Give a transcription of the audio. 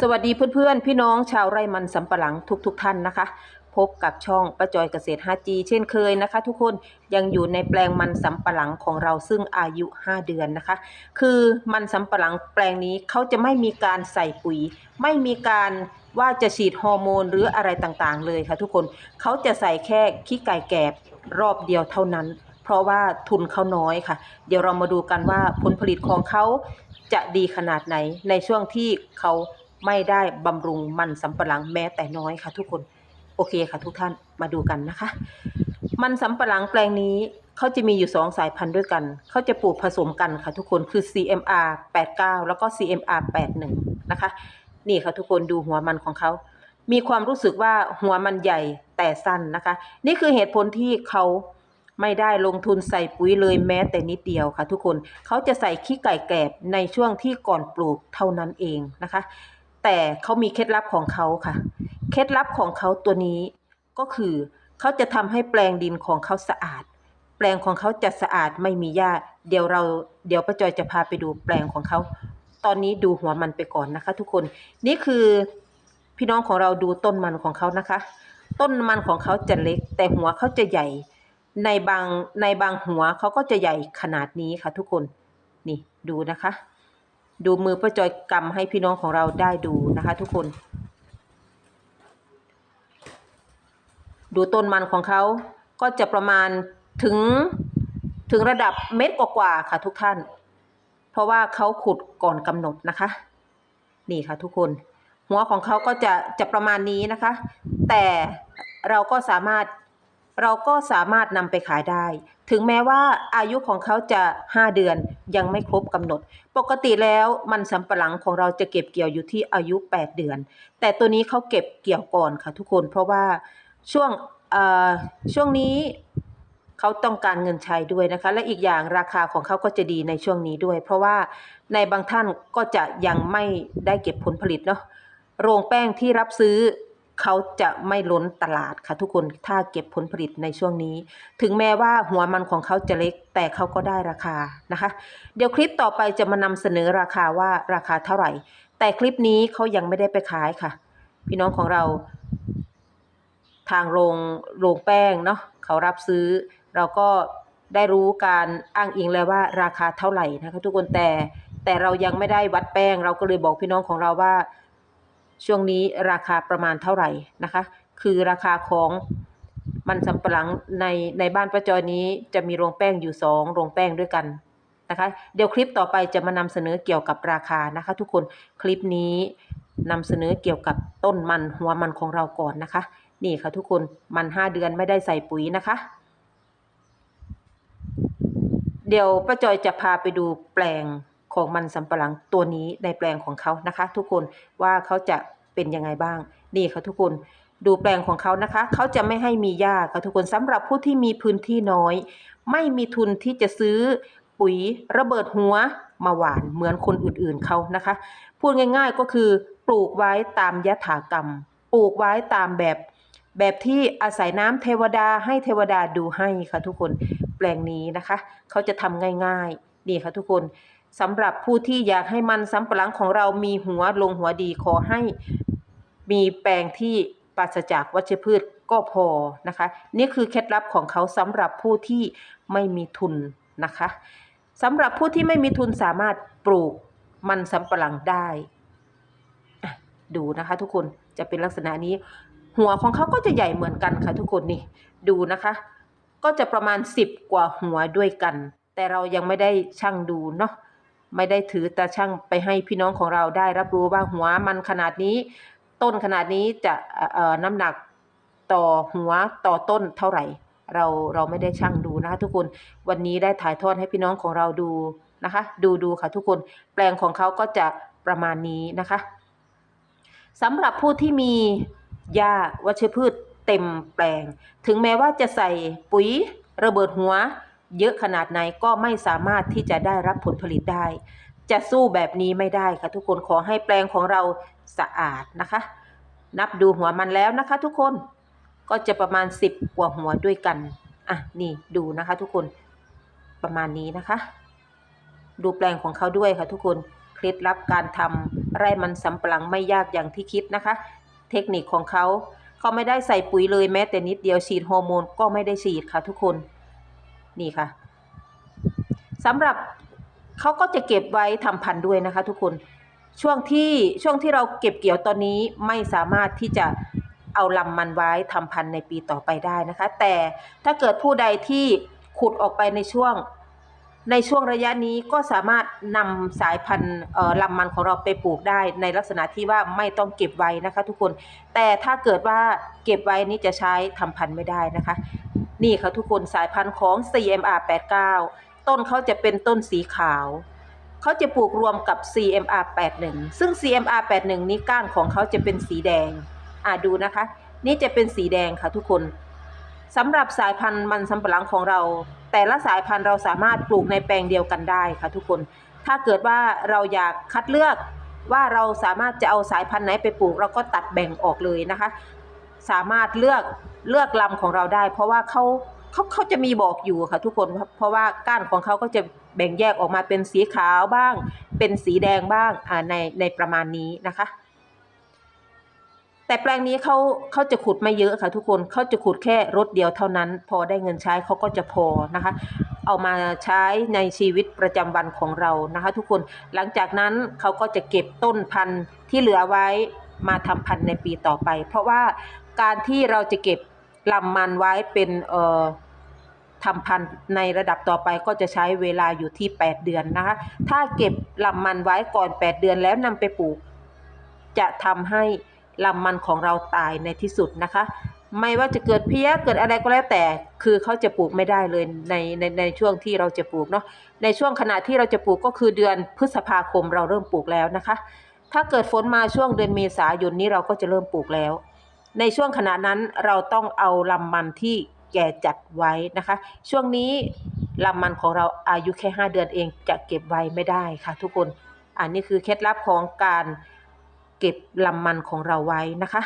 สวัสดีเพื่อนๆ พี่น้องชาวไร่มันสำปะหลังทุกๆทท่านนะคะ พบกับช่องประจอยเกษตร 5G เช่นเคยนะคะ ทุกคนยังอยู่ในแปลงมันสำปะหลังของเราซึ่งอายุ 5 เดือนนะคะ คือมันสำปะหลังแปลงนี้เขาจะไม่มีการใส่ปุ๋ย ไม่มีการว่าจะฉีดฮอร์โมนหรืออะไรต่างๆ เลยค่ะทุกคนเขาจะใส่แค่ขี้ไก่แกบรอบเดียวเท่านั้น เพราะว่าทุนเขาน้อยค่ะ เดี๋ยวเรามาดูกันว่าผลผลิตของเขาจะดีขนาดไหนในช่วงที่เขา ไม่ได้บำรุงมันสำปะหลังแม้แต่น้อยค่ะทุกคนโอเคค่ะทุกท่านมาดูกันนะคะ มันสำปะหลังแปลงนี้เขาจะมีอยู่สองสายพันธุ์ด้วยกัน เขาจะปลูกผสมกันค่ะทุกคนคือ CMR 89 แล้วก็ CMR 81 นะคะ นี่ค่ะทุกคนดูหัวมันของเขา มีความรู้สึกว่าหัวมันใหญ่แต่สั้นนะคะ นี่คือเหตุผลที่เขาไม่ได้ลงทุนใส่ปุ๋ยเลยแม้แต่นิดเดียวค่ะทุกคน เขาจะใส่ขี้ไก่แกบในช่วงที่ก่อนปลูกเท่านั้นเองนะคะ แต่เขามีเคล็ดลับของเขาค่ะ เคล็ดลับของเขาตัวนี้ก็คือเขาจะทำให้แปลงดินของเขาสะอาด แปลงของเขาจะสะอาดไม่มีหญ้า เดี๋ยวเราเดี๋ยวป้าจอยจะพาไปดูแปลงของเขา ตอนนี้ดูหัวมันไปก่อนนะคะ ทุกคน นี่คือพี่น้องของเราดูต้นมันของเขานะคะ ต้นมันของเขาจะเล็ก แต่หัวเขาจะใหญ่ ในบางในบางหัวเขาก็จะใหญ่ขนาดนี้ค่ะ ทุกคน นี่ดูนะคะ ดูมือป้าจอยกำให้พี่น้องของเราได้ดูนะคะ ทุกคน ดูต้นมันของเขาก็จะประมาณถึงถึงระดับเม็ดกว่าๆค่ะทุกท่าน เพราะว่าเขาขุดก่อนกำหนดนะคะ นี่ค่ะทุกคน หัวของเขาก็จะจะประมาณนี้นะคะ แต่เราก็สามารถ เราก็สามารถนำไปขายได้ ถึงแม้ว่าอายุของเขาจะ 5 เดือนยังไม่ครบกำหนด ปกติแล้วมันสำปะหลังของเราจะเก็บเกี่ยวอยู่ที่อายุ 8 เดือน แต่ตัวนี้เขาเก็บเกี่ยวก่อนค่ะทุกคนเพราะว่าช่วงช่วงนี้เขาต้องการเงินใช้ด้วยนะคะ และอีกอย่างราคาของเขาก็จะดีในช่วงนี้ด้วย เพราะว่าในบางท่านก็จะยังไม่ได้เก็บผลผลิตเนาะโรงแป้งที่รับซื้อ เขาจะไม่ล้นตลาดค่ะทุกคนถ้าเก็บผลผลิตในช่วงนี้ ถึงแม้ว่าหัวมันของเขาจะเล็กแต่เขาก็ได้ราคานะคะ เดี๋ยวคลิปต่อไปจะมานำเสนอราคาว่าราคาเท่าไหร่ แต่คลิปนี้เขายังไม่ได้ไปขายค่ะ พี่น้องของเรา ทางโรงโรงแป้งเนาะเขารับซื้อ เราก็ได้รู้การอ้างอิงแล้วว่าราคาเท่าไหร่นะคะทุกคนแต่แต่เรายังไม่ได้วัดแป้ง เราก็เลยบอกพี่น้องของเราว่า ช่วงนี้ราคาประมาณเท่าไหร่นะคะ คือราคาของมันสำปะหลังในในบ้านประจอยนี้จะมีโรงแป้งอยู่สองโรงแป้งด้วยกันนะคะ เดี๋ยวคลิปต่อไปจะมานำเสนอเกี่ยวกับราคานะคะ ทุกคนคลิปนี้นำเสนอเกี่ยวกับต้นมันหัวมันของเราก่อนนะคะ นี่ค่ะทุกคนมันห้าเดือนไม่ได้ใส่ปุ๋ยนะคะ เดี๋ยวป้าจอยจะพาไปดูแปลง ของมันสำปะหลังตัวนี้ในแปลงของเขานะคะ ทุกคนว่าเขาจะเป็นยังไงบ้าง นี่ค่ะทุกคนดูแปลงของเขานะคะ เขาจะไม่ให้มีหญ้าค่ะทุกคนสำหรับผู้ที่มีพื้นที่น้อย ไม่มีทุนที่จะซื้อปุ๋ยระเบิดหัวมาหวานเหมือนคนอื่นๆเขานะคะ พูดง่าย ๆก็คือปลูกไว้ตามยถากรรม ปลูกไว้ตามแบบ แบบที่อาศัยน้ำเทวดาให้เทวดาดูให้ค่ะทุกคนแปลงนี้นะคะ เขาจะทำง่าย ๆ นี่ค่ะทุกคน สำหรับผู้ที่อยากให้มันสำปะหลังของเรามีหัวลงหัวดีขอให้มีแปลงที่ปราศจากวัชพืชก็พอนะคะ นี่คือเคล็ดลับของเขาสำหรับผู้ที่ไม่มีทุนนะคะสำหรับผู้ที่ไม่มีทุนสามารถปลูกมันสำปะหลังได้ดูนะคะ ทุกคนจะเป็นลักษณะนี้ หัวของเขาก็จะใหญ่เหมือนกันค่ะ ทุกคนนี่ดูนะคะ ก็จะประมาณสิบกว่าหัวด้วยกัน แต่เรายังไม่ได้ช่างดูเนาะ ไม่ได้ถือตาช่างไปให้พี่น้องของเราได้รับรู้ว่าหัวมันขนาดนี้ ต้นขนาดนี้จะเอ่อน้ำหนักต่อหัวต่อต้นเท่าไหร่ เราเราไม่ได้ช่างดูนะคะทุกคนวันนี้ได้ถ่ายทอดให้พี่น้องของเราดูนะคะ ดูดูค่ะทุกคนแปลงของเขาก็จะประมาณนี้นะคะสำหรับผู้ที่มีหญ้าวัชพืชเต็มแปลง ถึงแม้ว่าจะใส่ปุ๋ยระเบิดหัว เยอะขนาดไหนก็ไม่สามารถที่จะได้รับผลผลิตได้ จะสู้แบบนี้ไม่ได้ค่ะทุกคนขอให้แปลงของเราสะอาดนะคะ นับดูหัวมันแล้วนะคะทุกคนก็จะประมาณสิบกว่าหัวด้วยกัน อะ นี่ดูนะคะทุกคน ประมาณนี้นะคะ ดูแปลงของเขาด้วยค่ะทุกคนคลิปล็ดลับการทำไร่มันสำปะหลังไม่ยากอย่างที่คิดนะคะ เทคนิคของเขา เขาไม่ได้ใส่ปุ๋ยเลยแม้แต่นิดเดียวฉีดฮอร์โมนก็ไม่ได้ฉีดค่ะทุกคน นี่ค่ะสำหรับเขาก็จะเก็บไว้ทำพันธุ์ด้วยนะคะ ทุกคนช่วงที่ช่วงที่เราเก็บเกี่ยวตอนนี้ไม่สามารถที่จะเอาลำมันไว้ทำพันธุ์ในปีต่อไปได้นะคะ แต่ถ้าเกิดผู้ใดที่ขุดออกไปในช่วงในช่วงระยะนี้ก็สามารถนำสายพันธุ์เอ่อลำมันของเราไปปลูกได้ในลักษณะที่ว่าไม่ต้องเก็บไว้นะคะ ทุกคนแต่ถ้าเกิดว่าเก็บไว้นี่จะใช้ทำพันธุ์ไม่ได้นะคะ นี่ค่ะทุกคนสายพันธุ์ของ CMR 89 ต้นเขาจะเป็นต้นสีขาว เขาจะปลูกรวมกับ CMR 81 ซึ่ง CMR 81 นี้ก้านของเขาจะเป็นสีแดง อ่าดูนะคะ นี่จะเป็นสีแดงค่ะทุกคนสำหรับสายพันธุ์มันสำปะหลังของเรา แต่ละสายพันธุ์เราสามารถปลูกในแปลงเดียวกันได้ค่ะทุกคน ถ้าเกิดว่าเราอยากคัดเลือกว่าเราสามารถจะเอาสายพันธุ์ไหนไปปลูกเราก็ตัดแบ่งออกเลยนะคะ สามารถเลือกเลือกลำของเราได้ เพราะว่าเขาเขาเขาจะมีบอกอยู่ค่ะทุกคนเพราะว่าก้านของเขาก็จะแบ่งแยกออกมาเป็นสีขาวบ้าง เป็นสีแดงบ้างอ่าในในประมาณนี้นะคะ แต่แปลงนี้เขาเขาจะขุดไม่เยอะค่ะทุกคนเขาจะขุดแค่รถเดียวเท่านั้น พอได้เงินใช้เขาก็จะพอนะคะ เอามาใช้ในชีวิตประจำวันของเรานะคะ ทุกคนหลังจากนั้นเขาก็จะเก็บต้นพันธุ์ที่เหลือไว้มาทำพันธุ์ในปีต่อไป เพราะว่า การที่เราจะเก็บลำมันไว้เป็นเอ่อทำพันธุ์ในระดับต่อไปก็จะใช้เวลาอยู่ที่ 8 เดือนนะคะ ถ้าเก็บลำมันไว้ก่อน 8 เดือนแล้วนำไปปลูก จะทำให้ลำมันของเราตายในที่สุดนะคะ ไม่ว่าจะเกิดเพี้ยเกิดอะไรก็แล้วแต่ คือเขาจะปลูกไม่ได้เลยในในในช่วงที่เราจะปลูกเนาะ ในช่วงขณะที่เราจะปลูกก็คือเดือนพฤษภาคมเราเริ่มปลูกแล้วนะคะ ถ้าเกิดฝนมาช่วงเดือนเมษายนนี้เราก็จะเริ่มปลูกแล้ว ในช่วงขณะนั้นเราต้องเอาลำมันที่แก่จัดไว้นะคะ ช่วงนี้ลำมันของเราอายุแค่ 5 เดือนเองจะเก็บไว้ไม่ได้ค่ะ ทุกคนอันนี้คือเคล็ดลับของการเก็บลำมันของเราไว้นะคะ